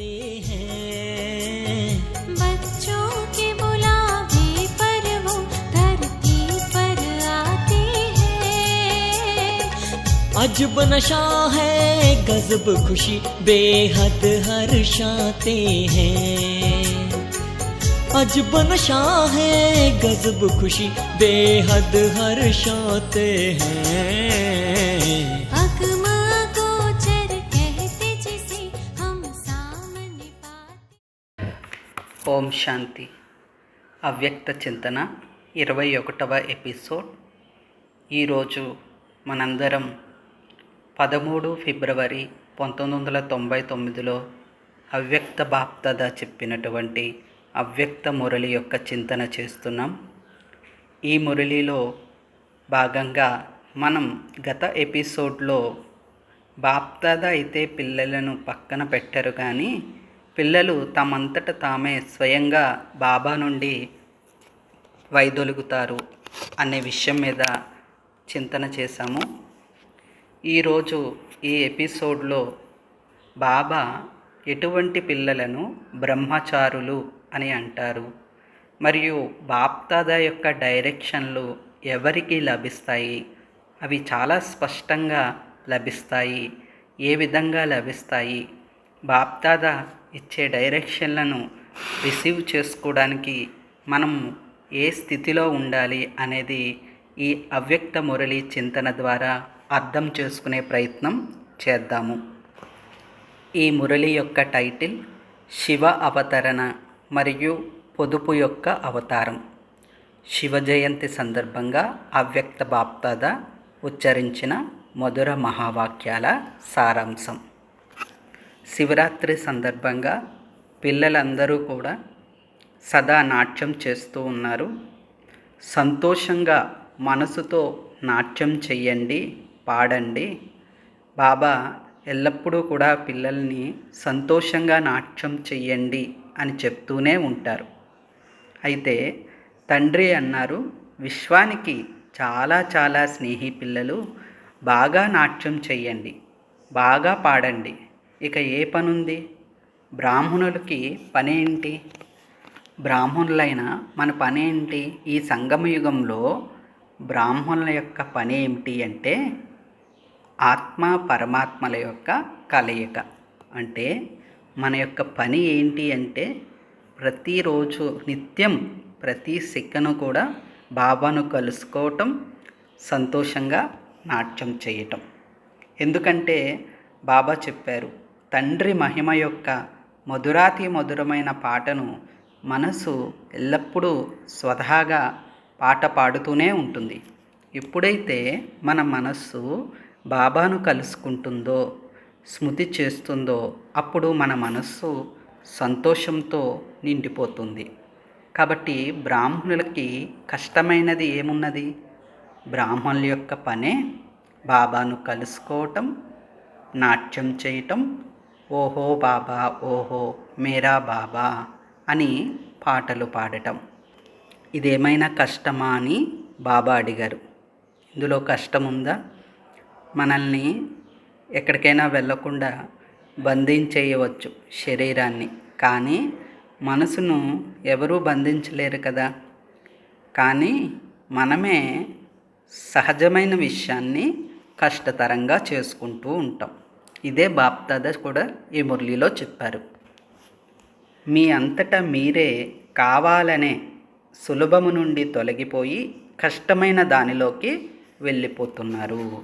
आते हैं। बच्चों के बुलावे पर वो धरती पर आते हैं। अजब नशा है गजब खुशी बेहद हर्षाते हैं। अजब नशा है गजब खुशी बेहद हर्षाते हैं। ఓం శాంతి. అవ్యక్త చింతన ఇరవై ఒకటవ ఎపిసోడ్. ఈరోజు మనందరం పదమూడు ఫిబ్రవరి పంతొమ్మిది వందల తొంభై తొమ్మిదిలో అవ్యక్త బాప్తద చెప్పినటువంటి అవ్యక్త మురళి యొక్క చింతన చేస్తున్నాం. ఈ మురళిలో భాగంగా మనం గత ఎపిసోడ్లో బాప్తద అయితే పిల్లలను పక్కన పెట్టరు కానీ పిల్లలు తమంతట తామే స్వయంగా బాబా నుండి వైదొలుగుతారు అనే విషయం మీద చింతన చేశాము. ఈరోజు ఈ ఎపిసోడ్లో బాబా ఎటువంటి పిల్లలను బ్రహ్మచారులు అని అంటారు? మరియు బాప్తాదా యొక్క డైరెక్షన్లు ఎవరికి లభిస్తాయి? అవి చాలా స్పష్టంగా లభిస్తాయి. ఏ విధంగా లభిస్తాయి? బాప్తాదా ఇచ్చే డైరెక్షన్లను రిసీవ్ చేసుకోవడానికి మనం ఏ స్థితిలో ఉండాలి అనేది ఈ అవ్యక్త మురళి చింతన ద్వారా అర్థం చేసుకునే ప్రయత్నం చేద్దాము. ఈ మురళి యొక్క టైటిల్ శివ అవతరణ మరియు పొదుపు యొక్క అవతారం. శివ జయంతి సందర్భంగా అవ్యక్త బాప్తాద ఉచ్చరించిన మధుర మహావాక్యాల సారాంశం. శివరాత్రి సందర్భంగా పిల్లలందరూ కూడా సదా నాట్యం చేస్తూ ఉన్నారు. సంతోషంగా మనసుతో నాట్యం చెయ్యండి పాడండి. బాబా ఎల్లప్పుడూ కూడా పిల్లల్ని సంతోషంగా నాట్యం చెయ్యండి అని చెప్తూనే ఉంటారు. అయితే తండ్రి అన్నారు విశ్వానికి చాలా చాలా స్నేహి పిల్లలు బాగా నాట్యం చెయ్యండి బాగా పాడండి. ఇక ఏ పనుంది? బ్రాహ్మణులకి పనేంటి? బ్రాహ్మణులైన మన పనేంటి? ఈ ఈ సంగమయుగంలో బ్రాహ్మణుల యొక్క పని ఏమిటి అంటే ఆత్మ పరమాత్మల యొక్క కలయిక. అంటే మన యొక్క పని ఏంటి అంటే ప్రతిరోజు నిత్యం ప్రతి సిక్కను కూడా బాబాను కలుసుకోవటం సంతోషంగా నాట్యం చేయటం. ఎందుకంటే బాబా చెప్పారు తండ్రి మహిమ యొక్క మధురాతి మధురమైన పాటను మనసు ఎల్లప్పుడూ స్వతహాగా పాట పాడుతూనే ఉంటుంది. ఎప్పుడైతే మన మనస్సు బాబాను కలుసుకుంటుందో స్మృతి చేస్తుందో అప్పుడు మన మనస్సు సంతోషంతో నిండిపోతుంది. కాబట్టి బ్రాహ్మణులకి కష్టమైనది ఏమున్నది? బ్రాహ్మణుల యొక్క పనే బాబాను కలుసుకోవటం నాట్యం చేయటం ఓహో బాబా ఓహో మేరా బాబా అని పాటలు పాడటం. ఇదేమైనా కష్టమా అని బాబా అడిగారు. ఇందులో కష్టం ఉందా మనల్ని ఎక్కడికైనా వెళ్ళకుండా బంధించేయవచ్చు శరీరాన్ని. కానీ మనసును ఎవరూ బంధించలేరు కదా. కానీ మనమే సహజమైన విషయాన్ని కష్టతరంగా చేసుకుంటూ ఉంటాం. ఇదే బాప్దాద కూడా ఈ మురళిలో చెప్పారు. మీ అంతటా మీరే కావాలనే సులభము నుండి తొలగిపోయి కష్టమైన దానిలోకి వెళ్ళిపోతున్నారు.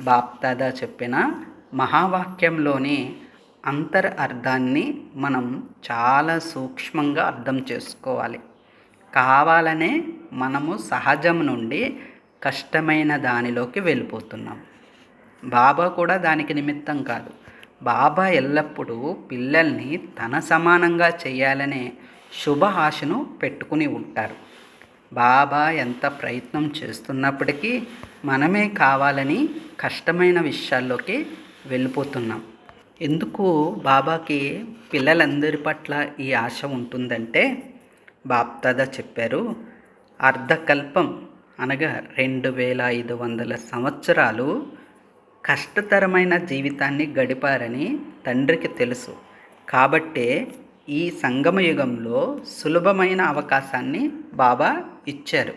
బాప్దాదా చెప్పిన మహావాక్యంలోని అంతర్ అర్థాన్ని మనం చాలా సూక్ష్మంగా అర్థం చేసుకోవాలి. కావాలనే మనము సహజం నుండి కష్టమైన దానిలోకి వెళ్ళిపోతున్నాం. బాబా కూడా దానికి నిమిత్తం కాదు. బాబా ఎల్లప్పుడూ పిల్లల్ని తన సమానంగా చేయాలనే శుభ ఆశను పెట్టుకుని ఉంటారు. బాబా ఎంత ప్రయత్నం చేస్తున్నప్పటికీ మనమే కావాలని కష్టమైన విషయాల్లోకి వెళ్ళిపోతున్నాం. ఎందుకు బాబాకి పిల్లలందరి పట్ల ఈ ఆశ ఉంటుందంటే బాప్దాదా చెప్పారు అర్ధకల్పం అనగా రెండు వేల ఐదు వందల సంవత్సరాలు కష్టతరమైన జీవితాన్ని గడిపారని తండ్రికి తెలుసు. కాబట్టే ఈ సంగమ యుగంలో సులభమైన అవకాశాన్ని బాబా ఇచ్చారు.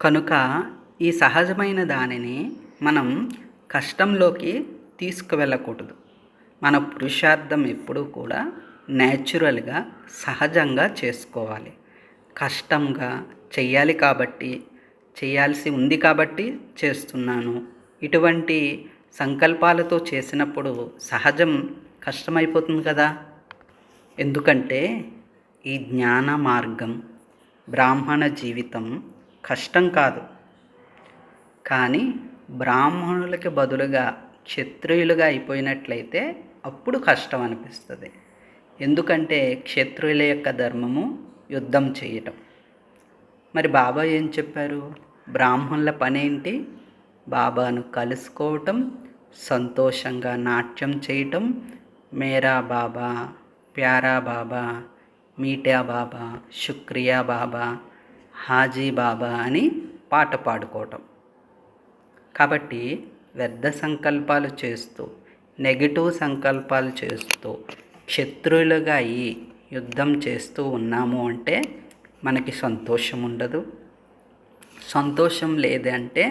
కనుక ఈ సహజమైన దానిని మనం కష్టంలోకి తీసుకువెళ్ళకూడదు. మన పురుషార్థం ఎప్పుడూ కూడా న్యాచురల్గా సహజంగా చేసుకోవాలి. కష్టంగా చెయ్యాలి కాబట్టి చేయాల్సి ఉంది కాబట్టి చేస్తున్నాను. ఇటువంటి సంకల్పాలతో చేసినప్పుడు సహజం కష్టమైపోతుంది కదా? ఎందుకంటే ఈ జ్ఞాన మార్గం బ్రాహ్మణ జీవితం కష్టం కాదు. కానీ బ్రాహ్మణులకి బదులుగా క్షత్రియులుగా అయిపోయినట్లయితే అప్పుడు కష్టం అనిపిస్తుంది. ఎందుకంటే క్షత్రియుల యొక్క ధర్మము యుద్ధం చేయటం. మరి బాబా ఏం చెప్పారు? బ్రాహ్మణుల పనేంటి? బాబాను కలుసుకోవటం సంతోషంగా నాట్యం చేయటం మేరా బాబా ప్యారా బాబా మీటా బాబా శుక్రియా బాబా హాజీ బాబా అని పాట పాడుకోవటం. కాబట్టి వ్యర్థ సంకల్పాలు చేస్తూ నెగిటివ్ సంకల్పాలు చేస్తూ శత్రువులుగా అయ్యి యుద్ధం చేస్తూ ఉన్నాము అంటే మనకి సంతోషం ఉండదు. సంతోషం లేదంటే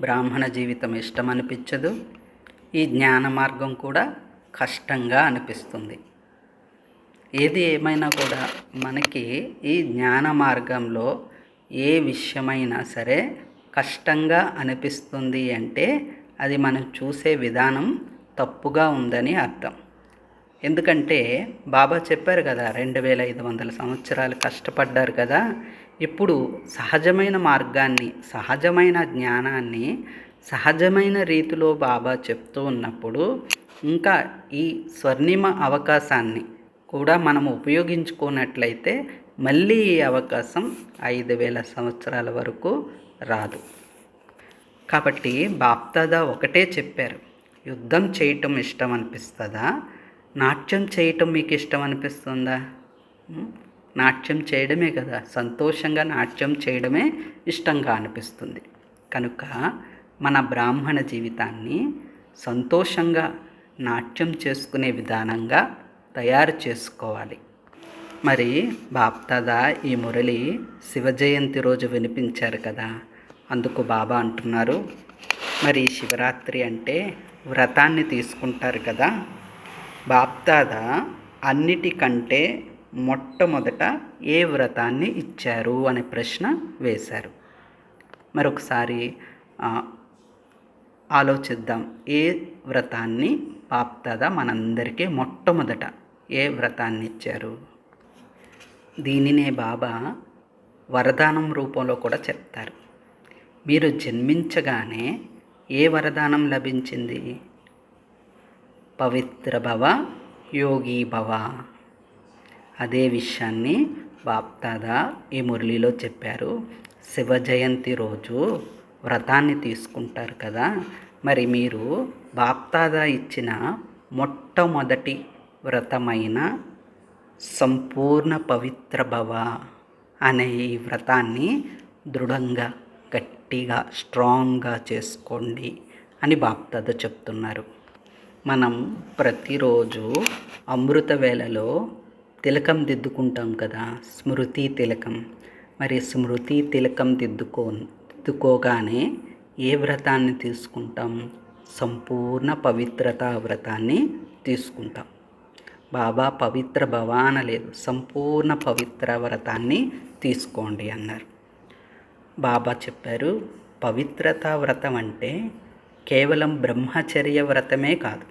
బ్రాహ్మణ జీవితం ఇష్టం అనిపించదు ఈ జ్ఞాన మార్గం కూడా కష్టంగా అనిపిస్తుంది. ఏది ఏమైనా కూడా మనకి ఈ జ్ఞాన మార్గంలో ఏ విషయమైనా సరే కష్టంగా అనిపిస్తుంది అంటే అది మనం చూసే విధానం తప్పుగా ఉందని అర్థం. ఎందుకంటే బాబా చెప్పారు కదా రెండు వేల ఐదు వందల సంవత్సరాలు కష్టపడ్డారు కదా ఇప్పుడు సహజమైన మార్గాన్ని సహజమైన జ్ఞానాన్ని సహజమైన రీతిలో బాబా చెప్తూ ఉన్నప్పుడు ఇంకా ఈ స్వర్ణిమ అవకాశాన్ని కూడా మనం ఉపయోగించుకున్నట్లయితే మళ్ళీ ఈ అవకాశం ఐదు వేల సంవత్సరాల వరకు రాదు. కాబట్టి బాప్దాదా ఒకటే చెప్పారు. యుద్ధం చేయటం ఇష్టం అనిపిస్తుందా నాట్యం చేయటం మీకు ఇష్టం అనిపిస్తుందా నాట్యం చేయడమే కదా. సంతోషంగా నాట్యం చేయడమే ఇష్టంగా అనిపిస్తుంది. కనుక మన బ్రాహ్మణ జీవితాన్ని సంతోషంగా నాట్యం చేసుకునే విధానంగా తయారు చేసుకోవాలి. మరి బాప్దాదా ఈ మురళి శివ జయంతి రోజు వినిపించారు కదా. అందుకు బాబా అంటున్నారు మరి శివరాత్రి అంటే వ్రతాన్ని తీసుకుంటారు కదా. బాప్దాదా అన్నిటికంటే మొట్టమొదట ఏ వ్రతాన్ని ఇచ్చారు అనే ప్రశ్న వేశారు. మరొకసారి ఆలోచిద్దాం. ఏ వ్రతాన్ని పాప్తద మనందరికీ మొట్టమొదట ఏ వ్రతాన్ని ఇచ్చారు? దీనినే బాబా వరదానం రూపంలో కూడా చెప్తారు. మీరు జన్మించగానే ఏ వరదానం లభించింది? పవిత్ర భవ యోగి భవ. అదే విషయాన్ని బాప్తాదా ఈ మురళిలో చెప్పారు. శివ జయంతి రోజు వ్రతాన్ని తీసుకుంటారు కదా. మరి మీరు బాప్తాదా ఇచ్చిన మొట్టమొదటి వ్రతమైన సంపూర్ణ పవిత్ర భవ అనే ఈ వ్రతాన్ని దృఢంగా గట్టిగా స్ట్రాంగ్గా చేసుకోండి అని బాప్తాద చెప్తున్నారు. మనం ప్రతిరోజు అమృత వేళలో తిలకం దిద్దుకుంటాం కదా స్మృతి తిలకం. మరి స్మృతి తిలకం దిద్దుకో దిద్దుకోగానే ఏ వ్రతాన్ని తీసుకుంటాం? సంపూర్ణ పవిత్రతా వ్రతాన్ని తీసుకుంటాం. బాబా పవిత్ర భవాన లేదు సంపూర్ణ పవిత్ర వ్రతాన్ని తీసుకోండి అన్నారు. బాబా చెప్పారు పవిత్రతా వ్రతం అంటే కేవలం బ్రహ్మచర్య వ్రతమే కాదు.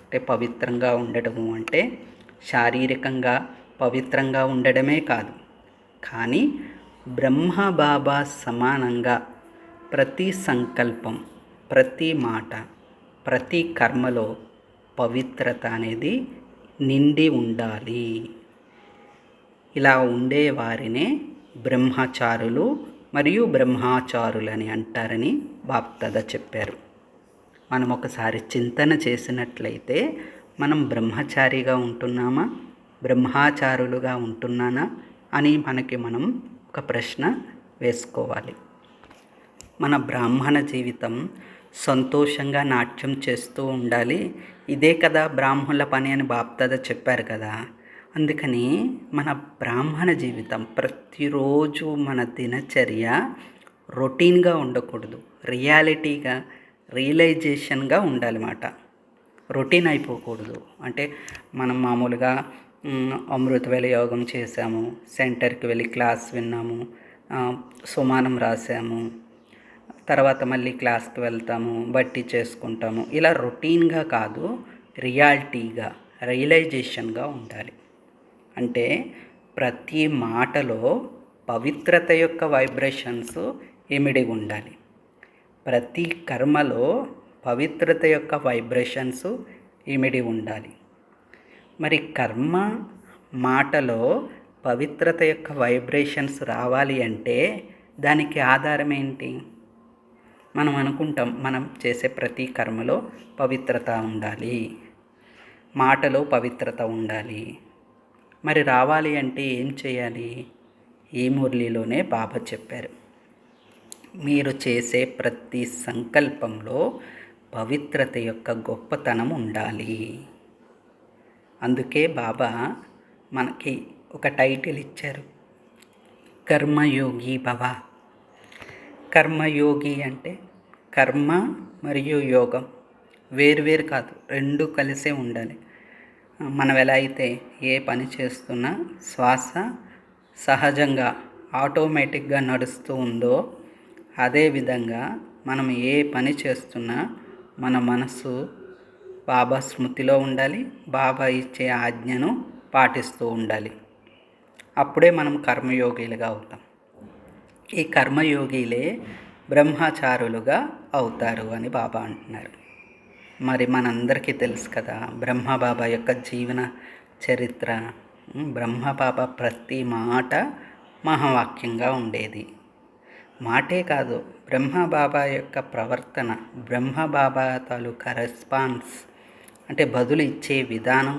అంటే పవిత్రంగా ఉండటము అంటే శారీరకంగా పవిత్రంగా ఉండడమే కాదు. కానీ బ్రహ్మ బాబా సమానంగా ప్రతి సంకల్పం ప్రతి మాట ప్రతి కర్మలో పవిత్రత అనేది నిండి ఉండాలి. ఇలా ఉండే వారినే బ్రహ్మచారులు మరియు బ్రహ్మాచారులని అంటారని బాప్తద చెప్పారు. మనం ఒకసారి చింతన చేసినట్లయితే మనం బ్రహ్మచారిగా ఉంటున్నామా? బ్రహ్మాచారులుగా ఉంటున్నానా? అని మనకి మనం ఒక ప్రశ్న వేసుకోవాలి. మన బ్రాహ్మణ జీవితం సంతోషంగా నాట్యం చేస్తూ ఉండాలి. ఇదే కదా బ్రాహ్మణుల పని అని బాప్దాద చెప్పారు కదా. అందుకని మన బ్రాహ్మణ జీవితం ప్రతిరోజు మన దినచర్య రొటీన్గా ఉండకూడదు. రియాలిటీగా రియలైజేషన్గా ఉండాలన్నమాట రొటీన్ అయిపోకూడదు. అంటే మనం మామూలుగా మ్, అమృతవేళ యోగం చేసాము సెంటర్కి వెళ్ళి క్లాస్ విన్నాము సుమానం రాసాము తర్వాత మళ్ళీ క్లాస్కి వెళ్తాము బట్టి చేసుకుంటాము. ఇలా రొటీన్గా కాదు రియాలిటీగా రియలైజేషన్గా ఉండాలి. అంటే ప్రతి మాటలో పవిత్రత యొక్క వైబ్రేషన్స్ ఇమిడి ఉండాలి. ప్రతి కర్మలో పవిత్రత యొక్క వైబ్రేషన్స్ ఇమిడి ఉండాలి. మరి కర్మ మాటలో పవిత్రత యొక్క వైబ్రేషన్స్ రావాలి అంటే దానికి ఆధారం ఏంటి? మనం అనుకుంటాం మనం చేసే ప్రతి కర్మలో పవిత్రత ఉండాలి. మాటలో పవిత్రత ఉండాలి. మరి రావాలి అంటే ఏం చేయాలి? ఈ మురళిలోనే బాబా చెప్పారు. మీరు చేసే ప్రతి సంకల్పంలో పవిత్రత యొక్క గొప్పతనం ఉండాలి. అందుకే బాబా మనకి ఒక టైటిల్ ఇచ్చారు. కర్మయోగి భవ. కర్మయోగి అంటే కర్మ మరియు యోగం వేరువేరు కాదు రెండు కలిసే ఉండాలి. మనం ఎలా అయితే ఏ పని చేస్తున్నా శ్వాస సహజంగా ఆటోమేటిక్గా నడుస్తూ ఉందో అదేవిధంగా మనం ఏ పని చేస్తున్నా మన మనసు బాబా స్మృతిలో ఉండాలి. బాబా ఇచ్చే ఆజ్ఞను పాటిస్తూ ఉండాలి. అప్పుడే మనం కర్మయోగిలుగా అవుతాం. ఈ కర్మయోగిలే బ్రహ్మచారులుగా అవుతారు అని బాబా అంటున్నారు. మరి మనందరికీ తెలుసు కదా బ్రహ్మ బాబా యొక్క జీవన చరిత్ర బ్రహ్మ బాబా ప్రతి మాట మహావాక్యంగా ఉండేది. మాటే కాదు బ్రహ్మబాబా యొక్క ప్రవర్తన బ్రహ్మబాబా తాలూకా రెస్పాన్స్ అంటే బదులు ఇచ్చే విధానం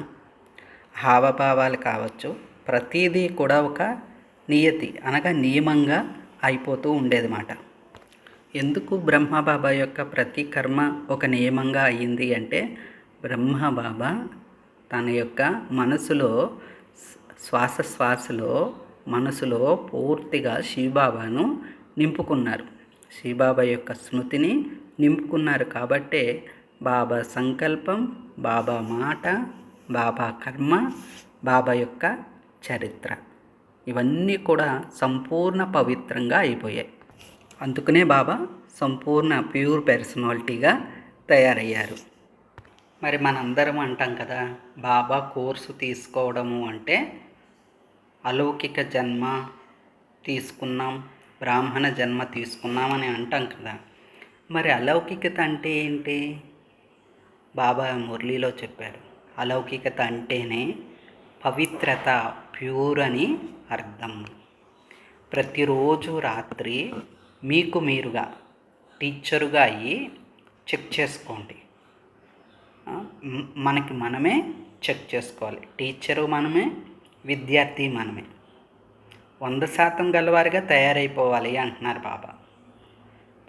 హావభావాలు కావచ్చు ప్రతిదీ కూడా ఒక నియతి అనగా నియమంగా అయిపోతూ ఉండేదన్నమాట. ఎందుకు బ్రహ్మబాబా యొక్క ప్రతి కర్మ ఒక నియమంగా అయ్యింది అంటే బ్రహ్మబాబా తన యొక్క మనసులో శ్వాస శ్వాసలో మనసులో పూర్తిగా శివబాబాను నింపుకున్నారు. శ్రీబాబా యొక్క స్మృతిని నింపుకున్నారు కాబట్టే బాబా సంకల్పం బాబా మాట బాబా కర్మ బాబా యొక్క చరిత్ర. ఇవన్నీ కూడా సంపూర్ణ పవిత్రంగా అయిపోయాయి. అందుకనే బాబా సంపూర్ణ ప్యూర్ పర్సనాలిటీగా తయారయ్యారు. మరి మనందరం అంటాం కదా బాబా కోర్సు తీసుకోవడము అంటే అలౌకిక జన్మ తీసుకున్నాం. బ్రాహ్మణ జన్మ తీసుకున్నామని అంటాం కదా. మరి అలౌకికత అంటే ఏంటి? బాబా మురళీలో చెప్పారు. అలౌకికత అంటేనే పవిత్రత ప్యూర్ అని అర్థం. ప్రతిరోజు రాత్రి మీకు మీరుగా టీచరుగా అయ్యి చెక్ చేసుకోండి. మనకి మనమే చెక్ చేసుకోవాలి. టీచరు మనమే విద్యార్థి మనమే. వంద శాతం గలవారిగా తయారైపోవాలి అంటున్నారు బాబా.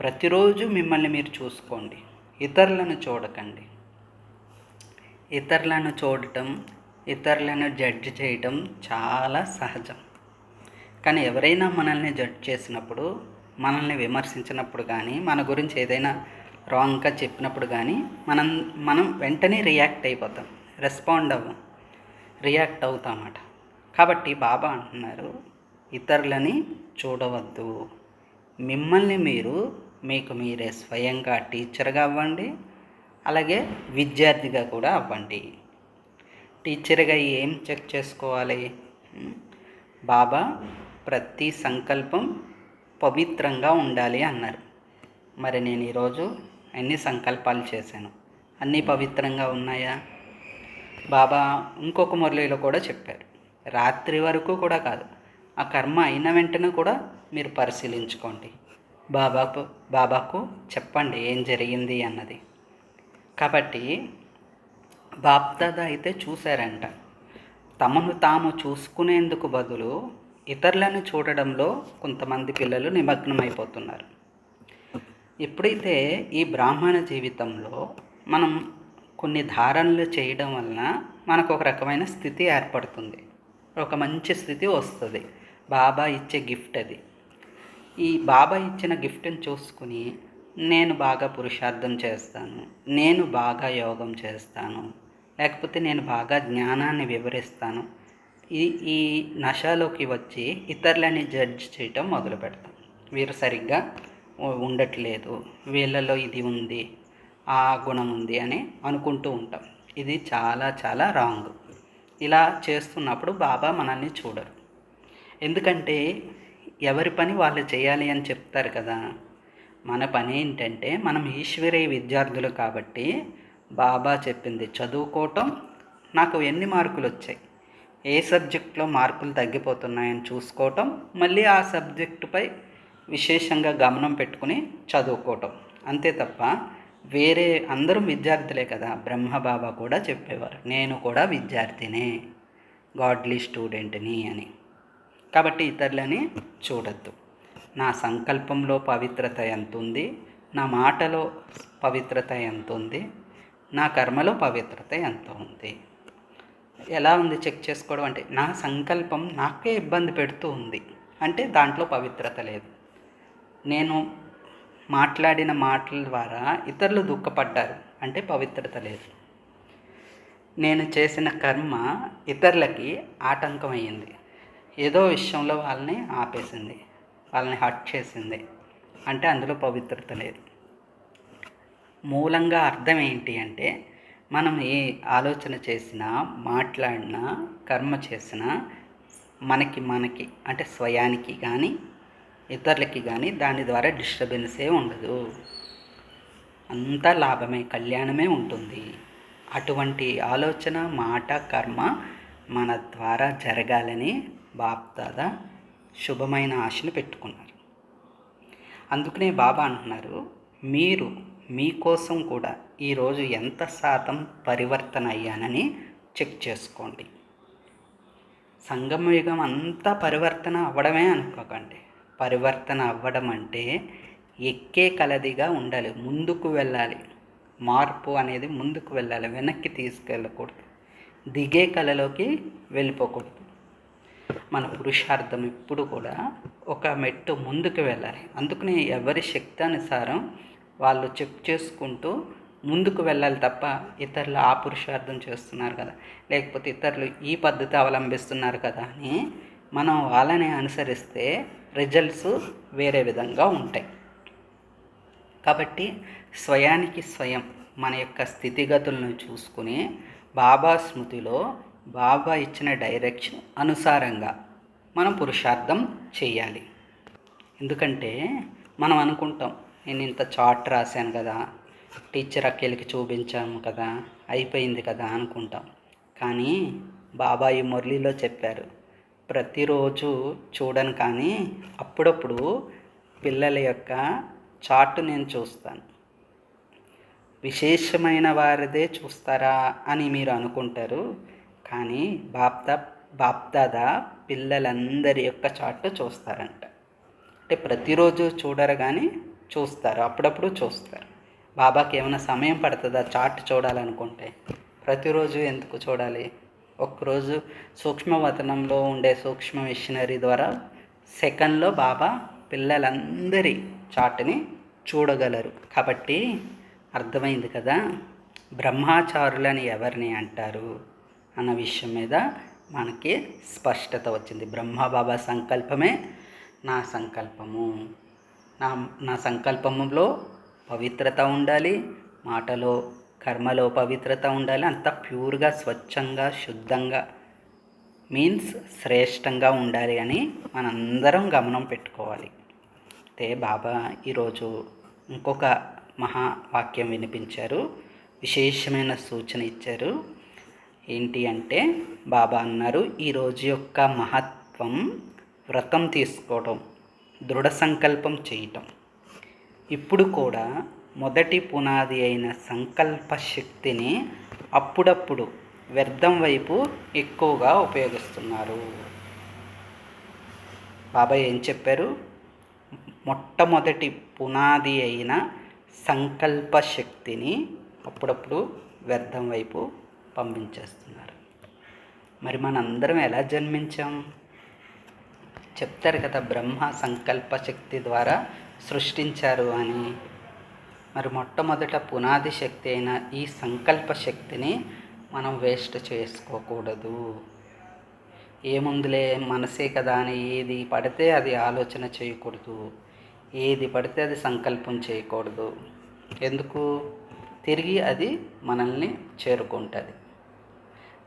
ప్రతిరోజు మిమ్మల్ని మీరు చూసుకోండి ఇతరులను చూడకండి. ఇతరులను చూడటం ఇతరులను జడ్జ్ చేయటం చాలా సహజం. కానీ ఎవరైనా మనల్ని జడ్జ్ చేసినప్పుడు మనల్ని విమర్శించినప్పుడు కానీ మన గురించి ఏదైనా రాంగ్గా చెప్పినప్పుడు కానీ మనం మనం వెంటనే రియాక్ట్ అయిపోతాం రెస్పాండ్ అవ్వం రియాక్ట్ అవుతామట. కాబట్టి బాబా అంటున్నారు ఇతరులని చూడవద్దు. మిమ్మల్ని మీరు మీకు మీరే స్వయంగా టీచర్గా అవ్వండి. అలాగే విద్యార్థిగా కూడా అవ్వండి. టీచర్గా ఏం చెక్ చేసుకోవాలి? బాబా ప్రతి సంకల్పం పవిత్రంగా ఉండాలి అన్నారు. మరి నేను ఈరోజు అన్ని సంకల్పాలు చేశాను? అన్నీ పవిత్రంగా ఉన్నాయా? బాబా ఇంకొక మురళిలో కూడా చెప్పారు. రాత్రి వరకు కూడా కాదు. ఆ కర్మ అయిన వెంటనే కూడా మీరు పరిశీలించుకోండి. బాబాకు బాబాకు చెప్పండి ఏం జరిగింది అన్నది. కాబట్టి బాప్దాద అయితే చూశారంట. తమను తాము చూసుకునేందుకు బదులు ఇతరులను చూడడంలో కొంతమంది పిల్లలు నిమగ్నమైపోతున్నారు. ఎప్పుడైతే ఈ బ్రాహ్మణ జీవితంలో మనం కొన్ని ధారణలు చేయడం వలన మనకు ఒక రకమైన స్థితి ఏర్పడుతుంది. ఒక మంచి స్థితి వస్తుంది. బాబా ఇచ్చే గిఫ్ట్ అది. ఈ బాబా ఇచ్చిన గిఫ్ట్ని చూసుకుని నేను బాగా పురుషార్థం చేస్తాను నేను బాగా యోగం చేస్తాను లేకపోతే నేను బాగా జ్ఞానాన్ని వివరిస్తాను. ఈ ఈ నషాలోకి వచ్చి ఇతరులని జడ్జ్ చేయటం మొదలు పెడతాం. వీరు సరిగ్గా ఉండట్లేదు వీళ్ళలో ఇది ఉంది ఆ గుణం ఉంది అని అనుకుంటూ ఉంటాం. ఇది చాలా చాలా రాంగ్. ఇలా చేస్తున్నప్పుడు బాబా మనల్ని చూడరు. ఎందుకంటే ఎవరి పని వాళ్ళు చేయాలి అని చెప్తారు కదా. మన పని ఏంటంటే మనం ఈశ్వరీయ విద్యార్థులు కాబట్టి బాబా చెప్పింది చదువుకోవటం నాకు ఎన్ని మార్కులు వచ్చాయి? ఏ సబ్జెక్ట్లో మార్కులు తగ్గిపోతున్నాయని చూసుకోవటం మళ్ళీ ఆ సబ్జెక్టుపై విశేషంగా గమనం పెట్టుకుని చదువుకోవటం. అంతే తప్ప వేరే అందరూ విద్యార్థులే కదా. బ్రహ్మ బాబా కూడా చెప్పేవారు నేను కూడా విద్యార్థినే గాడ్లీ స్టూడెంట్ని అని. కాబట్టి ఇతరులని చూడద్దు. నా సంకల్పంలో పవిత్రత ఎంత ఉంది నా మాటలో పవిత్రత ఎంత ఉంది నా కర్మలో పవిత్రత ఎంత ఉంది ఎలా ఉంది చెక్ చేసుకోవడం అంటే నా సంకల్పం నాకే ఇబ్బంది పెడుతూ ఉంది. అంటే దాంట్లో పవిత్రత లేదు. నేను మాట్లాడిన మాటల ద్వారా ఇతరులు దుఃఖపడ్డారు. అంటే పవిత్రత లేదు. నేను చేసిన కర్మ ఇతరులకి ఆటంకం అయ్యింది. ఏదో విషయంలో వాళ్ళని ఆపేసింది. వాళ్ళని హట్ చేసింది. అంటే అందులో పవిత్రత లేదు. మూలంగా అర్థం ఏంటి అంటే మనం ఏ ఆలోచన చేసినా మాట్లాడినా కర్మ చేసినా మనకి మనకి అంటే స్వయానికి కానీ ఇతరులకి కానీ దాని ద్వారా డిస్టర్బెన్సే ఉండదు. అంతా లాభమే కళ్యాణమే ఉంటుంది. అటువంటి ఆలోచన మాట కర్మ మన ద్వారా జరగాలని బాప్దాద శుభమైన ఆశను పెట్టుకున్నారు. అందుకనే బాబా అంటున్నారు మీరు మీకోసం కూడా ఈరోజు ఎంత శాతం పరివర్తన అయ్యానని చెక్ చేసుకోండి. సంగమయుగం అంతా పరివర్తన అవ్వడమే అనుకోకండి. పరివర్తన అవ్వడం అంటే ఎక్కే కలదిగా ఉండాలి ముందుకు వెళ్ళాలి. మార్పు అనేది ముందుకు వెళ్ళాలి వెనక్కి తీసుకెళ్ళకూడదు. దిగే కళలోకి వెళ్ళిపోకూడదు. మన పురుషార్థం ఎప్పుడు కూడా ఒక మెట్టు ముందుకు వెళ్ళాలి. అందుకని ఎవరి శక్తి అనుసారం వాళ్ళు చెక్ చేసుకుంటూ ముందుకు వెళ్ళాలి తప్ప ఇతరులు ఆ పురుషార్థం చేస్తున్నారు కదా. లేకపోతే ఇతరులు ఈ పద్ధతి అవలంబిస్తున్నారు కదా అని మనం వాళ్ళని అనుసరిస్తే రిజల్ట్స్ వేరే విధంగా ఉంటాయి. కాబట్టి స్వయానికి స్వయం మన యొక్క స్థితిగతులను చూసుకుని బాబా స్మృతిలో బాబా ఇచ్చిన డైరెక్షన్ అనుసారంగా మనం పురుషార్థం చేయాలి. ఎందుకంటే మనం అనుకుంటాం నేను ఇంత చార్ట్ రాశాను కదా టీచర్ అక్కేలకి చూపించాము కదా అయిపోయింది కదా అనుకుంటాం. కానీ బాబా ఈ మురళిలో చెప్పారు ప్రతిరోజు చూడను కానీ అప్పుడప్పుడు పిల్లల యొక్క చార్ట్ నేను చూస్తాను. విశేషమైన వారిదే చూస్తారా అని మీరు అనుకుంటారు. కానీ బాప్తా బాప్దాదా పిల్లలందరి యొక్క చార్ట్ చూస్తారంట. అంటే ప్రతిరోజు చూడరు కానీ చూస్తారు. అప్పుడప్పుడు చూస్తారు. బాబాకి ఏమైనా సమయం పడుతుందా చాట్ చూడాలనుకుంటే? ప్రతిరోజు ఎందుకు చూడాలి? ఒక్కరోజు సూక్ష్మవతనంలో ఉండే సూక్ష్మ మిషనరీ ద్వారా సెకండ్లో బాబా పిల్లలందరి చాట్ని చూడగలరు. కాబట్టి అర్థమైంది కదా? బ్రహ్మాచారులని ఎవరిని అంటారు? అన్న విషయం మీద మనకి స్పష్టత వచ్చింది. బ్రహ్మబాబా సంకల్పమే నా సంకల్పము. నా నా సంకల్పములో పవిత్రత ఉండాలి మాటలో కర్మలో పవిత్రత ఉండాలి అంత ప్యూర్గా స్వచ్ఛంగా శుద్ధంగా మీన్స్ శ్రేష్టంగా ఉండాలి అని మనందరం గమనం పెట్టుకోవాలి. అయితే బాబా ఈరోజు ఇంకొక మహావాక్యం వినిపించారు. విశేషమైన సూచన ఇచ్చారు. ఏంటి అంటే బాబా అన్నారు ఈ రోజు యొక్క మహత్వం వ్రతం తీసుకోవడం దృఢ సంకల్పం చేయటం. ఇప్పుడు కూడా మొదటి పునాది అయిన సంకల్ప శక్తిని అప్పుడప్పుడు వ్యర్థం వైపు ఎక్కువగా ఉపయోగిస్తున్నారు. బాబాయ్ ఏం చెప్పారు? మొట్టమొదటి పునాది అయిన సంకల్ప శక్తిని అప్పుడప్పుడు వ్యర్థం వైపు పంపించేస్తున్నారు. మరి మనందరం ఎలా జన్మించాం? చెప్తారు కదా బ్రహ్మ సంకల్ప శక్తి ద్వారా సృష్టించారు అని. మరి మొట్టమొదట పునాది శక్తి అయిన ఈ సంకల్ప శక్తిని మనం వేస్ట్ చేసుకోకూడదు. ఏముందిలే మనసే కదా అని ఏది పడితే అది ఆలోచన చేయకూడదు. ఏది పడితే అది సంకల్పం చేయకూడదు. ఎందుకు? తిరిగి అది మనల్ని చేరుకుంటుంది.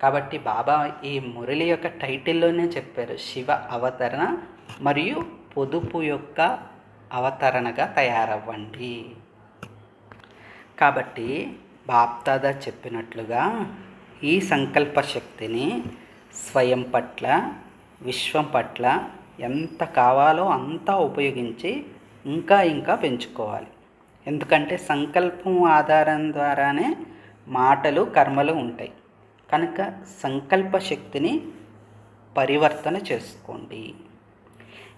కాబట్టి బాబా ఈ మురళి యొక్క టైటిల్లోనే చెప్పారు శివ అవతరణ మరియు పొదుపు యొక్క అవతరణగా తయారవ్వండి. కాబట్టి బాప్దాదా చెప్పినట్లుగా ఈ సంకల్ప శక్తిని స్వయం పట్ల విశ్వం పట్ల ఎంత కావాలో అంతా ఉపయోగించి ఇంకా ఇంకా పెంచుకోవాలి. ఎందుకంటే సంకల్పం ఆధారం ద్వారానే మాటలు కర్మలు ఉంటాయి. కనుక సంకల్ప శక్తిని పరివర్తన చేసుకోండి.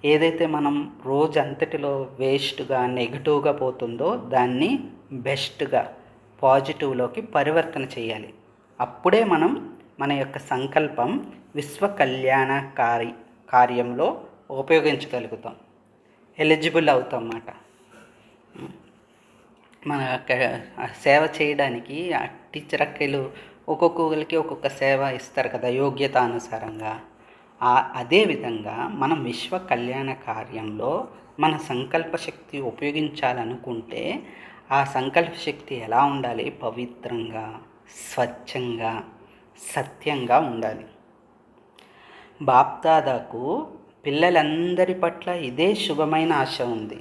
ఏదైతే మనం రోజంతటిలో వేస్ట్గా నెగిటివ్గా పోతుందో దాన్ని బెస్ట్గా పాజిటివ్లోకి పరివర్తన చేయాలి. అప్పుడే మనం మన యొక్క సంకల్పం విశ్వ కళ్యాణ కార్య కార్యంలో ఉపయోగించగలుగుతాం. ఎలిజిబుల్ అవుతాం అన్నమాట. మన సేవ చేయడానికి ఆ టీచర్ అక్కలు ఒక్కొక్కరికి ఒక్కొక్క సేవ ఇస్తారు కదా యోగ్యత అనుసారంగా అదేవిధంగా అదే విధంగా మనం విశ్వ కళ్యాణ కార్యంలో మన సంకల్ప శక్తి ఉపయోగించాలనుకుంటే ఆ సంకల్ప శక్తి ఎలా ఉండాలి? పవిత్రంగా స్వచ్ఛంగా సత్యంగా ఉండాలి. బాప్దాదాకు పిల్లలందరి పట్ల ఇదే శుభమైన ఆశ ఉంది.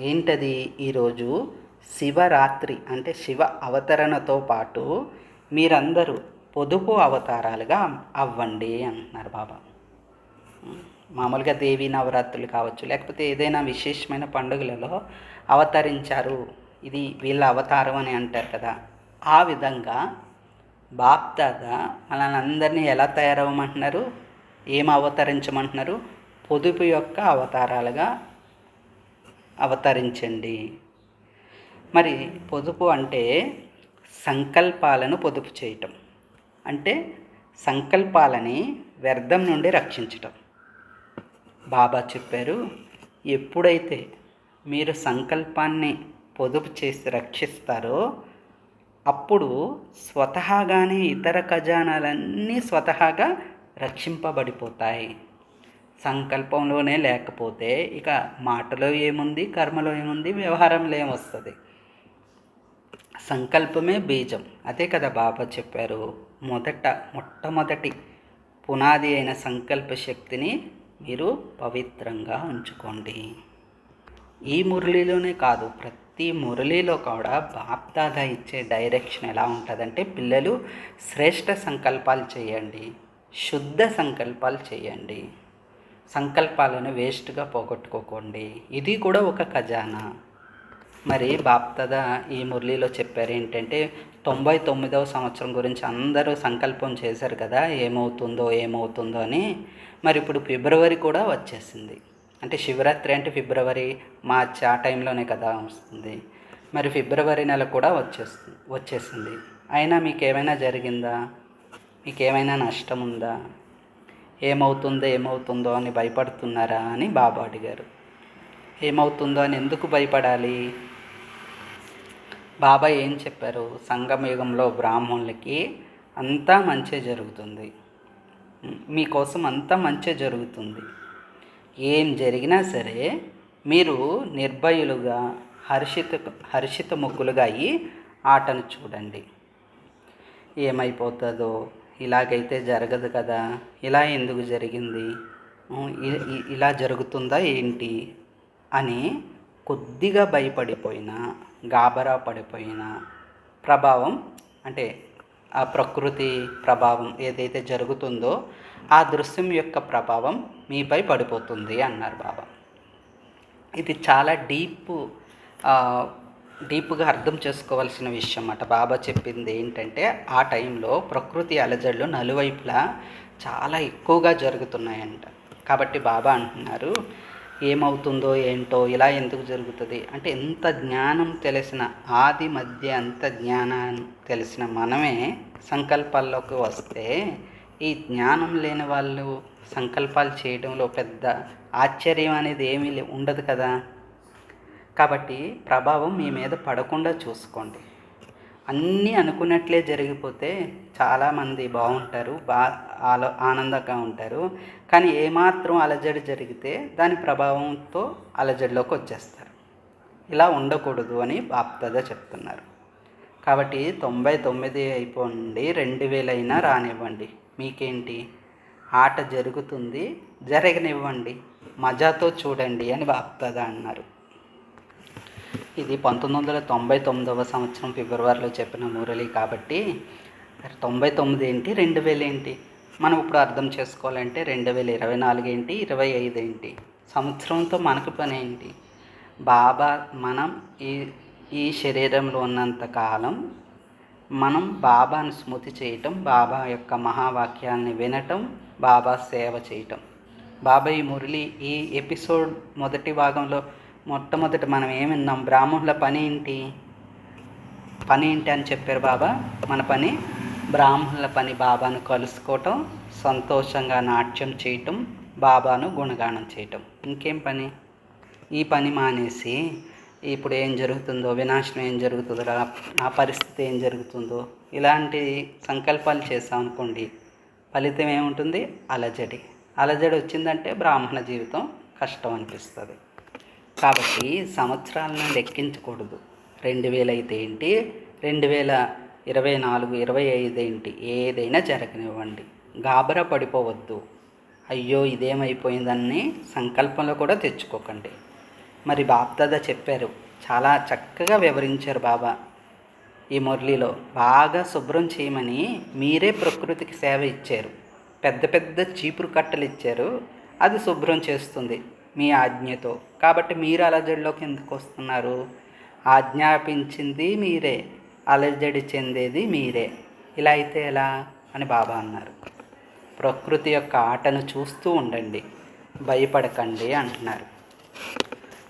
ఏంటది? ఈరోజు శివరాత్రి అంటే శివ అవతరణతో పాటు మీరందరూ పొదుపు అవతారాలుగా అవ్వండి అంటున్నారు బాబా. మామూలుగా దేవి నవరాత్రులు కావచ్చు లేకపోతే ఏదైనా విశేషమైన పండుగలలో అవతరించారు ఇది వీళ్ళ అవతారం అని అంటారు కదా. ఆ విధంగా బాప్దాదా మనల్ని అందరినీ ఎలా తయారవ్వమంటున్నారు? ఏం అవతరించమంటున్నారు? పొదుపు యొక్క అవతారాలుగా అవతరించండి. మరి పొదుపు అంటే సంకల్పాలను పొదుపు చేయటం. అంటే సంకల్పాలని వ్యర్థం నుండి రక్షించటం. బాబా చెప్పారు ఎప్పుడైతే మీరు సంకల్పాన్ని పొదుపు చేసి రక్షిస్తారో అప్పుడు స్వతహాగానే ఇతర ఖజానాలన్నీ స్వతహాగా రక్షింపబడిపోతాయి. సంకల్పంలోనే లేకపోతే ఇక మాటలో ఏముంది కర్మలో ఏముంది వ్యవహారంలో ఏమొస్తుంది? సంకల్పమే బీజం. అదే కదా బాబా చెప్పారు. మొదట మొట్టమొదటి పునాది అయిన సంకల్ప శక్తిని మీరు పవిత్రంగా ఉంచుకోండి. ఈ మురళిలోనే కాదు ప్రతి మురళిలో కూడా బాప్దాదా ఇచ్చే డైరెక్షన్ ఎలా ఉంటుందంటే పిల్లలు శ్రేష్ట సంకల్పాలు చేయండి శుద్ధ సంకల్పాలు చేయండి. సంకల్పాలను వేస్ట్గా పోగొట్టుకోకండి. ఇది కూడా ఒక ఖజానా. మరి బాప్తద ఈ మురళిలో చెప్పారు ఏంటంటే తొంభై తొమ్మిదవ సంవత్సరం గురించి అందరూ సంకల్పం చేశారు కదా ఏమవుతుందో ఏమవుతుందో అని. మరి ఇప్పుడు ఫిబ్రవరి కూడా వచ్చేసింది. అంటే శివరాత్రి అంటే ఫిబ్రవరి మార్చి ఆ టైంలోనే కదా వస్తుంది. మరి ఫిబ్రవరి నెల కూడా వచ్చేస్తుంది వచ్చేసింది. అయినా మీకు ఏమైనా జరిగిందా? మీకు ఏమైనా నష్టం ఉందా? ఏమవుతుందో ఏమవుతుందో అని భయపడుతున్నారా అని బాబా అడిగారు. ఏమవుతుందో అని ఎందుకు భయపడాలి? బాబా ఏం చెప్పారు? సంగమయుగంలో బ్రాహ్మణులకి అంతా మంచి జరుగుతుంది. మీకోసం అంతా మంచి జరుగుతుంది. ఏం జరిగినా సరే మీరు నిర్భయులుగా హర్షిత హర్షిత ముగ్గులుగా అయ్యి ఆటను చూడండి. ఏమైపోతుందో? ఇలాగైతే జరగదు కదా? ఇలా ఎందుకు జరిగింది? ఇ- ఇలా జరుగుతుందా ఏంటి? అని కొద్దిగా భయపడిపోయినా గాబరా పడిపోయినా ప్రభావం అంటే ఆ ప్రకృతి ప్రభావం ఏదైతే జరుగుతుందో ఆ దృశ్యం యొక్క ప్రభావం మీపై పడిపోతుంది అన్నారు బాబా. ఇది చాలా డీప్ డీప్గా అర్థం చేసుకోవాల్సిన విషయం అన్నమాట బాబా చెప్పింది ఏంటంటే ఆ టైంలో ప్రకృతి అలజడులు నలువైపులా చాలా ఎక్కువగా జరుగుతున్నాయంట. కాబట్టి బాబా అంటున్నారు ఏమవుతుందో ఏంటో ఇలా ఎందుకు జరుగుతుంది? అంటే ఎంత జ్ఞానం తెలిసిన ఆది మధ్య అంత జ్ఞానం తెలిసిన మనమే సంకల్పాల్లోకి వస్తే ఈ జ్ఞానం లేని వాళ్ళు సంకల్పాలు చేయడంలో పెద్ద ఆశ్చర్యం అనేది ఏమీ లే- ఉండదు కదా. కాబట్టి ప్రభావం మీ మీద పడకుండా చూసుకోండి. అన్నీ అనుకున్నట్లే జరిగిపోతే చాలామంది బాగుంటారు బాగా ఆలో ఆనందంగా ఉంటారు. కానీ ఏమాత్రం అలజడి జరిగితే దాని ప్రభావంతో అలజడిలోకి వచ్చేస్తారు. ఇలా ఉండకూడదు అని బాప్దాద చెప్తున్నారు. కాబట్టి తొంభై తొమ్మిది అయిపోండి రెండు వేలైనా రానివ్వండి. మీకేంటి? ఆట జరుగుతుంది జరగనివ్వండి. మజాతో చూడండి అని బాప్దాద అన్నారు. ఇది పంతొమ్మిది వందల తొంభై తొమ్మిదవ సంవత్సరం ఫిబ్రవరిలో చెప్పిన మురళి కాబట్టి తొంభై తొమ్మిది ఏంటి రెండు వేలు ఏంటి? మనం ఇప్పుడు అర్థం చేసుకోవాలంటే రెండు వేల ఇరవై నాలుగు ఏంటి ఇరవై ఐదు ఏంటి? సంవత్సరంతో మనకు పని ఏంటి? బాబా మనం ఈ ఈ శరీరంలో ఉన్నంత కాలం మనం బాబాను స్మృతి చేయటం బాబా యొక్క మహావాక్యాన్ని వినటం బాబా సేవ చేయటం. బాబా ఈ మురళి ఈ ఎపిసోడ్ మొదటి భాగంలో మొట్టమొదట మనం ఏం విన్నాం? బ్రాహ్మణుల పని ఏంటి? పని ఏంటి అని చెప్పారు బాబా. మన పని బ్రాహ్మణుల పని బాబాను కలుసుకోవటం సంతోషంగా నాట్యం చేయటం బాబాను గుణగానం చేయటం. ఇంకేం పని? ఈ పని మానేసి ఇప్పుడు ఏం జరుగుతుందో వినాశనం ఏం జరుగుతుందో నా పరిస్థితి ఏం జరుగుతుందో ఇలాంటి సంకల్పాలు చేసాం అనుకోండి ఫలితం ఏముంటుంది? అలజడి. అలజడి వచ్చిందంటే బ్రాహ్మణ జీవితం కష్టం అనిపిస్తుంది. కాబట్టి సంవత్సరాలను లెక్కించకూడదు. రెండు వేలు అయితే ఏంటి? రెండు వేల ఇరవై నాలుగు ఇరవై ఐదు ఏంటి? ఏదైనా జరగనివ్వండి. గాబరా పడిపోవద్దు. అయ్యో ఇదేమైపోయిందని సంకల్పంలో కూడా తెచ్చుకోకండి. మరి బాప్దాద చెప్పారు చాలా చక్కగా వివరించారు బాబా. ఈ మురళిలో బాగా శుభ్రం చేయమని మీరే ప్రకృతికి సేవ ఇచ్చారు. పెద్ద పెద్ద చీపురు కట్టలు ఇచ్చారు. అది శుభ్రం చేస్తుంది. మీ ఆజ్ఞతో. కాబట్టి మీరు అలజడిలోకి ఎందుకు వస్తున్నారు? ఆజ్ఞాపించింది మీరే. అలజడి చెందేది మీరే. ఇలా అయితే ఎలా? అని బాబా అన్నారు. ప్రకృతి యొక్క ఆటను చూస్తూ ఉండండి. భయపడకండి అంటున్నారు.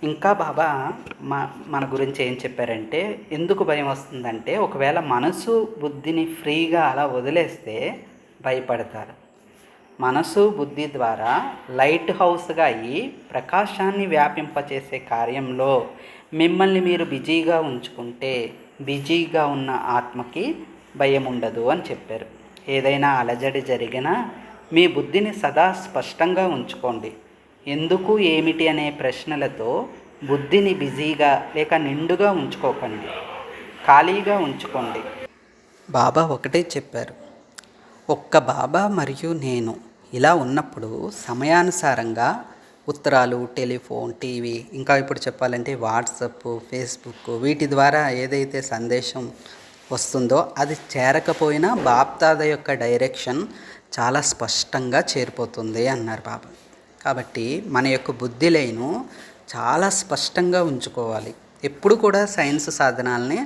ఇంకా బాబా మా మన గురించి ఏం చెప్పారంటే ఎందుకు భయం వస్తుందంటే ఒకవేళ మనసు బుద్ధిని ఫ్రీగా అలా వదిలేస్తే భయపడతారు. మనసు బుద్ధి ద్వారా లైట్ హౌస్గా అయ్యి ప్రకాశాన్ని వ్యాపింపచేసే కార్యంలో మిమ్మల్ని మీరు బిజీగా ఉంచుకుంటే బిజీగా ఉన్న ఆత్మకి భయం ఉండదు అని చెప్పారు. ఏదైనా అలజడి జరిగినా మీ బుద్ధిని సదా స్పష్టంగా ఉంచుకోండి. ఎందుకు ఏమిటి అనే ప్రశ్నలతో బుద్ధిని బిజీగా లేక నిండుగా ఉంచుకోకండి. ఖాళీగా ఉంచుకోండి. బాబా ఒకటే చెప్పారు. ఒక్క బాబా మరియు నేను ఇలా ఉన్నప్పుడు సమయానుసారంగా ఉత్తరాలు టెలిఫోన్ టీవీ ఇంకా ఇప్పుడు చెప్పాలంటే వాట్సప్ ఫేస్బుక్ వీటి ద్వారా ఏదైతే సందేశం వస్తుందో అది చేరకపోయినా బాప్తాద యొక్క డైరెక్షన్ చాలా స్పష్టంగా చేరిపోతుంది అన్నారు బాబా. కాబట్టి మన యొక్క బుద్ధి లైను చాలా స్పష్టంగా ఉంచుకోవాలి. ఎప్పుడు కూడా సైన్స్ సాధనాలని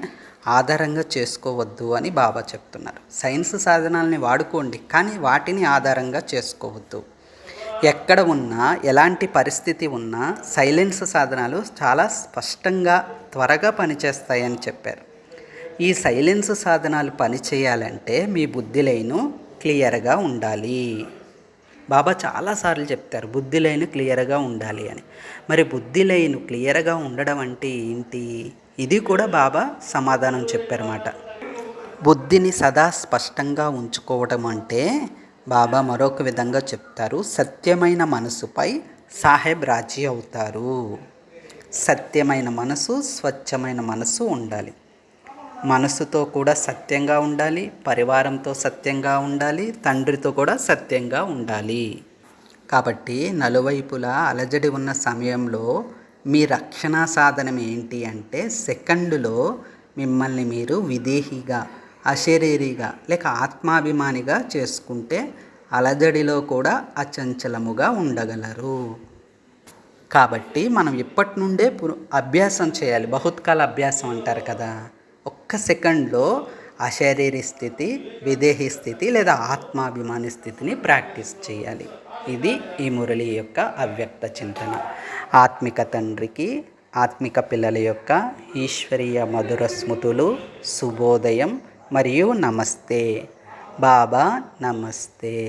ఆధారంగా చేసుకోవద్దు అని బాబా చెప్తున్నారు. సైన్స్ సాధనాలని వాడుకోండి కానీ వాటిని ఆధారంగా చేసుకోవద్దు. ఎక్కడ ఉన్నా ఎలాంటి పరిస్థితి ఉన్నా సైలెన్స్ సాధనాలు చాలా స్పష్టంగా త్వరగా పనిచేస్తాయని చెప్పారు. ఈ సైలెన్స్ సాధనాలు పనిచేయాలంటే మీ బుద్ధి లైను క్లియర్గా ఉండాలి. బాబా చాలాసార్లు చెప్తారు బుద్ధి లైన్ క్లియర్గా ఉండాలి అని. మరి బుద్ధి లైన్ క్లియర్గా ఉండడం అంటే ఏంటి? ఇది కూడా బాబా సమాధానం చెప్పారన్నమాట. బుద్ధిని సదా స్పష్టంగా ఉంచుకోవటం అంటే బాబా మరొక విధంగా చెప్తారు సత్యమైన మనసుపై సాహెబ్ రాజీ అవుతారు. సత్యమైన మనసు స్వచ్ఛమైన మనసు ఉండాలి. మనసుతో కూడా సత్యంగా ఉండాలి పరివారంతో సత్యంగా ఉండాలి తండ్రితో కూడా సత్యంగా ఉండాలి. కాబట్టి నలువైపులా అలజడి ఉన్న సమయంలో మీ రక్షణ సాధనం ఏంటి అంటే సెకండులో మిమ్మల్ని మీరు విదేహిగా అశరీరిగా లేక ఆత్మాభిమానిగా చేసుకుంటే అలజడిలో కూడా అచంచలముగా ఉండగలరు. కాబట్టి మనం ఇప్పటి నుండే అభ్యాసం చేయాలి. బహుత్కాల అభ్యాసం అంటారు కదా. ఒక్క సెకండ్లో అశరీరి స్థితి విదేహి స్థితి లేదా ఆత్మాభిమాని స్థితిని ప్రాక్టీస్ చేయాలి. ఇది ఈ మురళి యొక్క అవ్యక్త చింతన. ఆత్మిక తండ్రికి ఆత్మిక పిల్లల యొక్క ఈశ్వరీయ మధుర స్మృతులు శుభోదయం మరియు నమస్తే. బాబా నమస్తే.